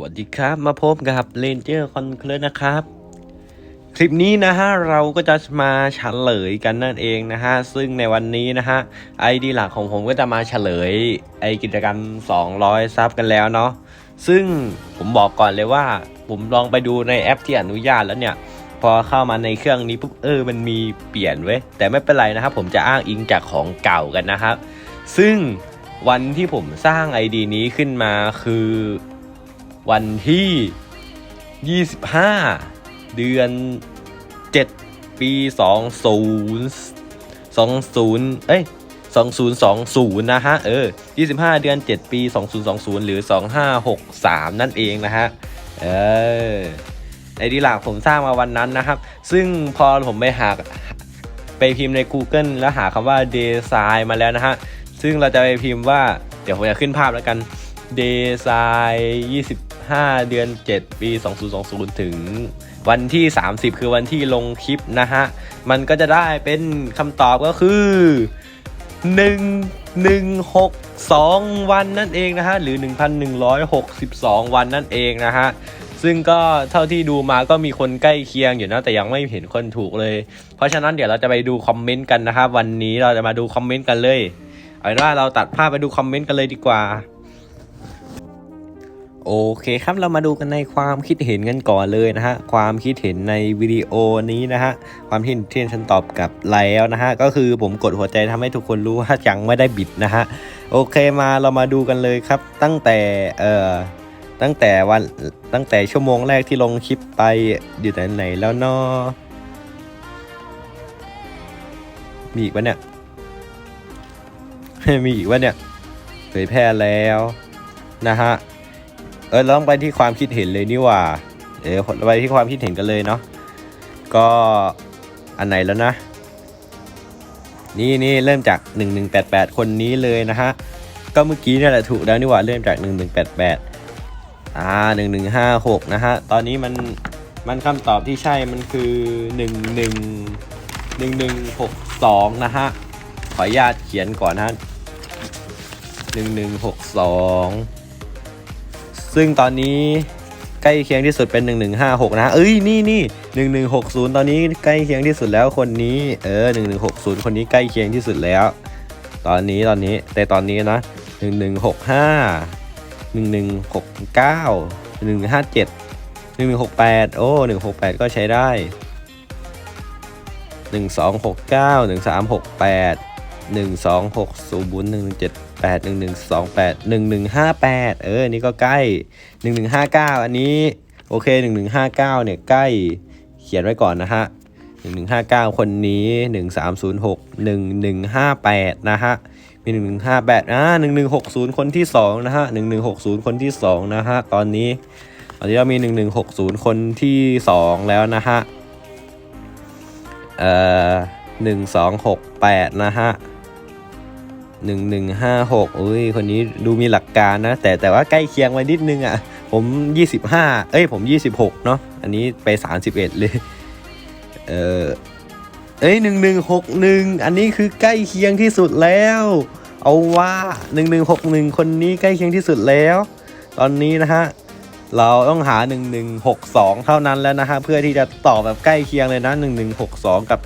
วัสดีครับมาพบกับเลนเจอร์คอนเคลนะครับ คลิปนี้นะฮะเราก็จะมาเฉลยกันนั่นเองนะฮะซึ่งในวันนี้นะฮะไอดีหลักของผมก็จะมาเฉลยไอกิจกรรม 200 ซับกันแล้วเนาะซึ่งผมบอกก่อนเลยว่า ผมลองไปดูในแอปที่อนุญาตแล้วเนี่ย พอเข้ามาในเครื่องนี้ปุ๊บเออมันมีเปลี่ยนเว้ยแต่ไม่เป็นไรนะครับผมจะอ้างอิงจากของเก่ากันนะครับ ซึ่งวันที่ผมสร้าง ID นี้ขึ้นมาคือ วันที่ 25 เดือน 7 ปี 20 20 เอ้ย2020 นะฮะ เออ 25 เดือน 7 ปี 2020 หรือ 2563 นั่นเองนะฮะ เออไอดีหลักผมสร้างมาวันนั้นนะครับ ซึ่งพอผมไปหาไปพิมพ์ใน Google แล้วหาคำว่า design มาแล้วนะฮะ ซึ่งเราจะไปพิมพ์ว่า เดี๋ยวผมจะขึ้นภาพแล้วกันเด ซาย25เดือน 7 ปี 2020 ถึงวันที่ 30 คือวันที่ลงคลิปนะฮะ มันก็จะได้เป็นคำตอบก็คือ 1162 วันนั่นเองนะฮะ หรือ 1162 วันนั่นเองนะฮะ ซึ่งก็เท่าที่ดูมาก็มีคนใกล้เคียงอยู่นะ แต่ยังไม่เห็นคนถูกเลย เพราะฉะนั้นเดี๋ยวเราจะไปดูคอมเมนต์กันนะครับ วันนี้เราจะมาดูคอมเมนต์กันเลย เอาเป็นว่าเราตัดภาพไปดูคอมเมนต์กันเลยดีกว่า โอเคครับเรามาดูกันในความคิดเห็นกันก่อนเลยนะฮะความคิดเห็นในวิดีโอนี้นะฮะความคิดเที่ฉันตอบกลับแล้วนะฮะก็คือผมกดหัวใจทำให้ทุกคนรู้ว่ายังไม่ได้บิดนะฮะโอเคมาเรามาดูกันเลยครับ ตั้งแต่เอ่อตั้งแต่วันตั้งแต่ชั่วโมงแรกที่ลงคลิปไปอยู่ไหนไหนแล้วเนาะมีอีกปะเนี่ยมีอีกวะเนี่ยเผยแพร่แล้วนะฮะ เออเราองไปที่ความคิดเห็นเลยนี่ว่าเออไปที่ความคิดเห็นกันเลยเนาะก็อันไหนแล้วนะ นี่นี่เริ่มจาก 1188 คนนี้เลยนะฮะก็เมื่อกี้นี่แหละถูกแล้วนี่ว่าเริ่มจาก 1188อ่า1156 นะฮะตอนนี้มันมันคำตอบที่ใช่มันคือ 1 1 1 1 6 2 นะฮะ ขออนุญาตเขียนก่อนนะ1162 ซึ่งตอนนี้ใกล้เคียงที่สุดเป็นหนึ่งหนึ่งห้าหกนะเอ้ยนี่นี่หนึ่งหนึ่งหกศูนย์ตอนนี้ใกล้เคียงที่สุดแล้วคนนี้เออหนึ่งหนึ่งหกศูนย์คนนี้ใกล้เคียงที่สุดแล้ว ตอนนี้ตอนนี้แต่ตอนนี้นะหนึ่งหนึ่งหกห้าหนึ่งหนึ่งหกเก้าหนึ่งห้าเจ็ดหนึ่งหนึ่งหกแปดโอ้หนึ่งหกแปดก็ใช้ได้หนึ่ งสองหกเก้าหนึ่งสองหกศูนย์หนึ่งเจ็ดแปดหนึ่งหนึ่งสองแปดหนึ่งหนึ่งห้าแปดเออ นี่ก็ใกล้หนึ่งหนึ่งห้าเก้าอันนี้ โอเคหนึ่งหนึ่งห้าเก้าเนี่ย ใกล้ เขียนไว้ก่อนนะฮะหนึ่งหนึ่งห้าเก้าคนนี้หนึ่งสามศูนย์หกหนึ่งหนึ่งห้าแปดนะฮะ มีหนึ่งหนึ่งห้าแปดอ่าหนึ่งหนึ่งหกศูนย์คนที่สองนะฮะหนึ่งหนึ่งหกศูนย์คนที่สองนะฮะ ตอนนี้ ตอนนี้เรามีหนึ่งหนึ่งหกศูนย์คนที่สองแล้วนะฮะ เอ่อหนึ่งสองหกแปดนะฮะ หนึ่งหนึ่งห้าหกอุ้ยคนนี้ดูมีหลักการนะ แต่แต่ว่าใกล้เคียงไว้นิดนึงอะ ผมยี่สิบห้าเอ้ยผมยี่สิบหกเนาะอันนี้ไปสามสิบเอ็ดเลย เออเอ้ยหนึ่งหนึ่งหกหนึ่งอันนี้คือใกล้เคียงที่สุดแล้ว เอาว่าหนึ่งหนึ่งหกหนึ่งคนนี้ใกล้เคียงที่สุดแล้ว ตอนนี้นะฮะเราต้องหา 1162 เท่านั้นแล้วนะฮะ เพื่อที่จะตอบแบบใกล้เคียงเลยนะ 1162 กับ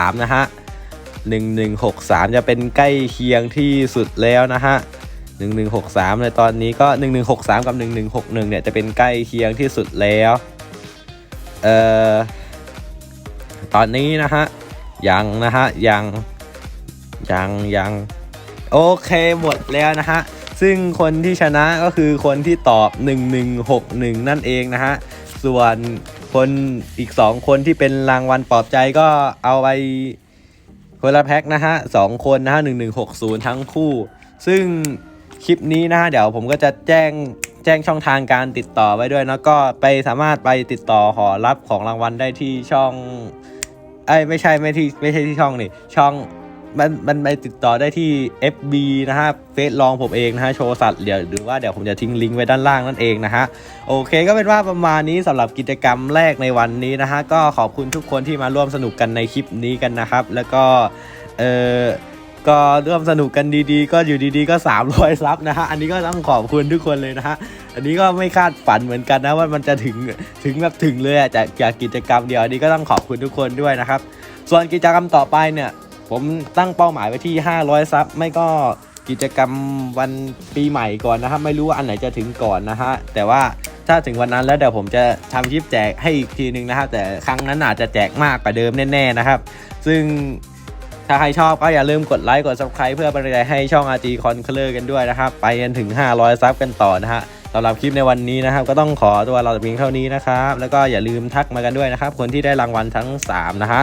1163 นะฮะ 1163 จะเป็นใกล้เคียงที่สุดแล้วนะฮะ1163 ในตอนนี้ก็ 1163 กับ 1161 เนี่ยจะเป็นใกล้เคียงที่สุดแล้วเอ่อตอนนี้นะฮะยังนะฮะยังยังยังโอเคหมดแล้วนะฮะซึ่งคนที่ชนะก็คือคนที่ตอบ 1161 นั่นเองนะฮะส่วนคนอีก 2 คนที่เป็นรางวัลปลอบใจก็เอาไป คนละแพ็คนะฮะสองคนนะฮะหนึ่งหนึ่งหกศูนย์ทั้งคู่ ซึ่งคลิปนี้นะฮะเดี๋ยวผมก็จะแจ้งแจ้งช่องทางการติดต่อไว้ด้วยนะก็ไปสามารถไปติดต่อขอรับของรางวัลได้ที่ช่องไอ้ไม่ใช่ไม่ที่ไม่ใช่ที่ช่องนี่ช่อง มันมันไปติดต่อได้ที่ FB นะฮะเฟซลองผมเองนะฮะโชว์สัตว์เดี๋ยวหรือว่าเดี๋ยวผมจะทิ้งลิงก์ไว้ด้านล่างนั่นเองนะฮะโอเคก็เป็นว่าประมาณนี้สำหรับกิจกรรมแรกในวันนี้นะฮะก็ขอบคุณทุกคนที่มาร่วมสนุกกันในคลิปนี้กันนะครับ แล้วก็เออก็ร่วมสนุกกันดีๆ ก็อยู่ดีๆก็300ซับนะฮะอันนี้ก็ต้องขอบคุณทุกคนเลยนะฮะอันนี้ก็ไม่คาดฝันเหมือนกันนะว่ามันจะถึงถึงแบบถึงเลยจากจากกิจกรรมเดียวอันนี้ก็ต้องขอบคุณทุกคนด้วยนะครับ ส่วนกิจกรรมต่อไปเนี่ย ผมตั้งเป้าหมายไว้ที่ 500 ซับไม่ก็กิจกรรมวันปีใหม่ก่อนนะครับไม่รู้ว่าอันไหนจะถึงก่อนนะฮะแต่ว่าถ้าถึงวันนั้นแล้วเดี๋ยวผมจะทำคลิปแจกให้อีกทีนึงนะครับแต่ครั้งนั้นอาจจะแจกมากกว่าเดิมแน่ๆนะครับ ซึ่งถ้าใครชอบก็อย่าลืมกดไลค์กด subscribe เพื่อเป็นกำลังใจให้ช่อง RG Conqueror กันด้วยนะครับ ไปกันถึง 500 ซับกันต่อนะฮะสำหรับคลิปในวันนี้นะครับ ก็ต้องขอตัวเราเพียงเท่านี้นะครับ แล้วก็อย่าลืมทักมากันด้วยนะครับ คนที่ได้รางวัลทั้ง 3 นะฮะ